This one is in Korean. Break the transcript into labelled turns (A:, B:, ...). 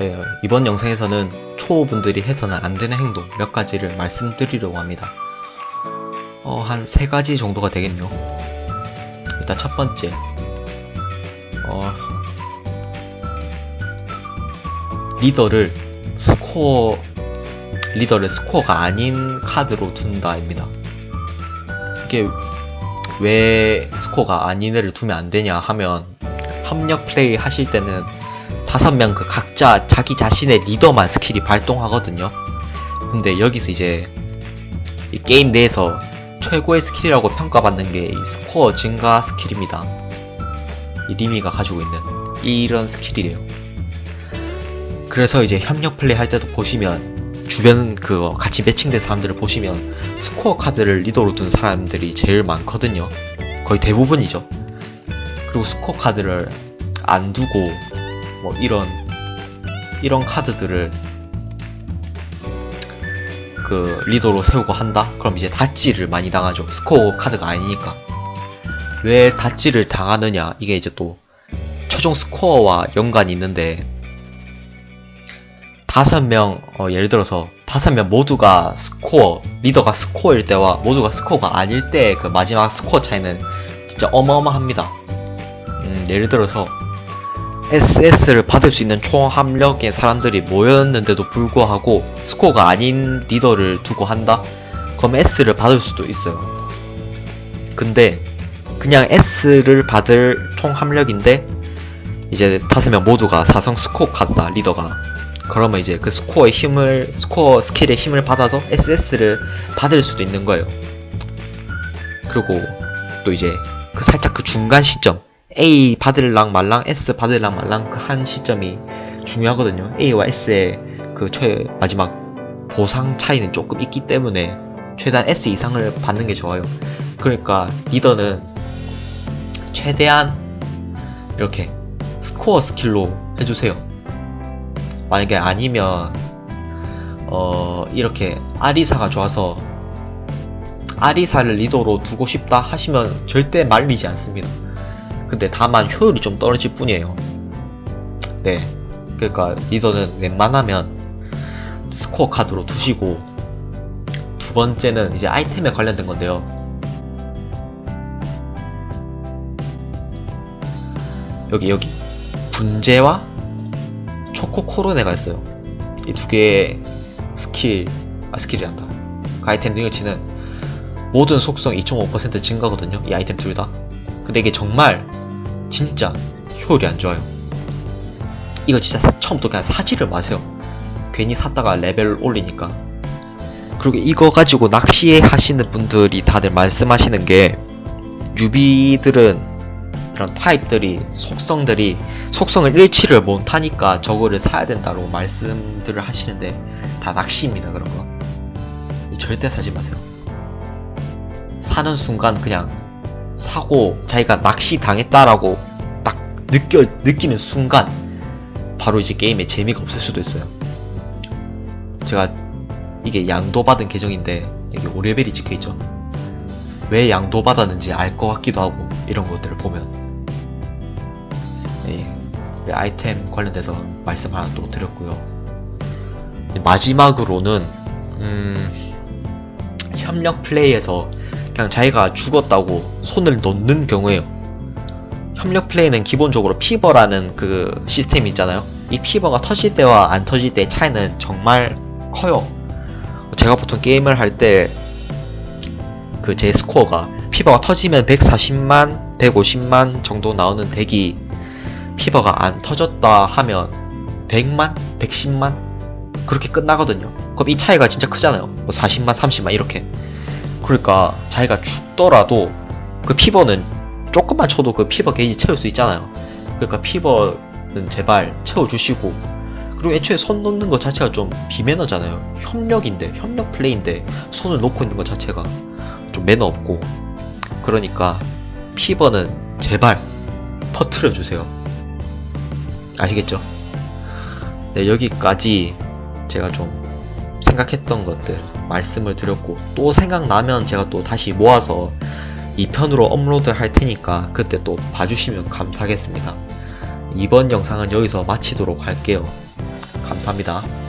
A: 예, 이번 영상에서는 초보분들이 해서는 안 되는 행동 몇 가지를 말씀드리려고 합니다. 어, 한 세 가지 정도가 되겠네요. 일단 첫 번째, 어, 리더를 스코어, 리더를 스코어가 아닌 카드로 둔다입니다. 이게 왜 스코어가 아닌 애를 두면 안 되냐 하면 협력 플레이 하실 때는 다섯 명 그 각자 자기 자신의 리더만 스킬이 발동하거든요. 근데 여기서 이제 이 게임 내에서 최고의 스킬이라고 평가받는 게이 스코어 증가 스킬입니다. 이 리미가 가지고 있는 이런 스킬이래요. 그래서 이제 협력 플레이 할 때도 보시면 주변 그 같이 매칭된 사람들을 보시면 스코어 카드를 리더로 둔 사람들이 제일 많거든요. 거의 대부분이죠. 그리고 스코어 카드를 안 두고 뭐 이런 이런 카드들을 그 리더로 세우고 한다? 그럼 이제 다찌를 많이 당하죠. 스코어 카드가 아니니까. 왜 다찌를 당하느냐? 이게 이제 또 최종 스코어와 연관이 있는데 다섯 명 어, 예를 들어서 다섯 명 모두가 스코어 리더가 스코어일 때와 모두가 스코어가 아닐 때 그 마지막 스코어 차이는 진짜 어마어마합니다. 음, 예를 들어서 SS를 받을 수 있는 총 합력의 사람들이 모였는데도 불구하고 스코어가 아닌 리더를 두고 한다? 그럼 S를 받을 수도 있어요. 근데 그냥 S를 받을 총 합력인데 이제 다섯 명 모두가 사성 스코어 카드다 리더가 그러면 이제 그 스코어의 힘을 스코어 스킬의 힘을 받아서 SS를 받을 수도 있는 거예요. 그리고 또 이제 그 살짝 그 중간 시점 A 받을랑 말랑 S 받을랑 말랑 그 한 시점이 중요하거든요. A와 S의 그 최 마지막 보상 차이는 조금 있기 때문에 최대한 S 이상을 받는 게 좋아요. 그러니까 리더는 최대한 이렇게 스코어 스킬로 해주세요. 만약에 아니면 어 이렇게 아리사가 좋아서 아리사를 리더로 두고 싶다 하시면 절대 말리지 않습니다. 근데 다만 효율이 좀 떨어질 뿐이에요. 네. 그러니까 리더는 웬만하면 스코어 카드로 두시고 두 번째는 이제 아이템에 관련된 건데요. 여기 여기 분재와 초코 코로네가 있어요. 이 두 개의 스킬 아 스킬이란다. 그 아이템 능력치는 모든 속성 2.5% 증가거든요. 이 아이템 둘 다. 근데 이게 정말 진짜 효율이 안 좋아요. 이거 진짜 사- 처음부터 그냥 사지를 마세요. 괜히 샀다가 레벨 올리니까. 그리고 이거 가지고 낚시 하시는 분들이 다들 말씀하시는 게 유비들은 이런 타입들이 속성들이 속성을 일치를 못하니까 저거를 사야 된다고 말씀들을 하시는데 다 낚시입니다 그런 거. 이 절대 사지 마세요. 사는 순간 그냥 사고 자기가 낚시 당했다라고 딱 느껴 느끼는 순간 바로 이제 게임에 재미가 없을 수도 있어요. 제가 이게 양도받은 계정인데 여기 5레벨이 찍혀있죠. 왜 양도받았는지 알 것 같기도 하고 이런 것들을 보면 네, 네, 아이템 관련돼서 말씀 하나 또 드렸고요. 네, 마지막으로는 음, 협력 플레이에서 그냥 자기가 죽었다고 손을 놓는 경우에요. 협력 플레이는 기본적으로 피버라는 그 시스템이 있잖아요. 이 피버가 터질 때와 안 터질 때의 차이는 정말 커요. 제가 보통 게임을 할 때 그 제 스코어가 피버가 터지면 140만, 150만 정도 나오는 덱이 피버가 안 터졌다 하면 100만, 110만 그렇게 끝나거든요. 그럼 이 차이가 진짜 크잖아요. 뭐 40만, 30만 이렇게. 그러니까 자기가 죽더라도 그 피버는 조금만 쳐도 그 피버 게이지 채울 수 있잖아요. 그러니까 피버는 제발 채워주시고 그리고 애초에 손 놓는 것 자체가 좀 비매너잖아요. 협력인데 협력 플레이인데 손을 놓고 있는 것 자체가 좀 매너 없고 그러니까 피버는 제발 터트려 주세요. 아시겠죠? 네 여기까지 제가 좀 생각했던 것들 말씀을 드렸고 또 생각나면 제가 또 다시 모아서 2편으로 업로드 할 테니까 그때 또 봐주시면 감사하겠습니다. 이번 영상은 여기서 마치도록 할게요. 감사합니다.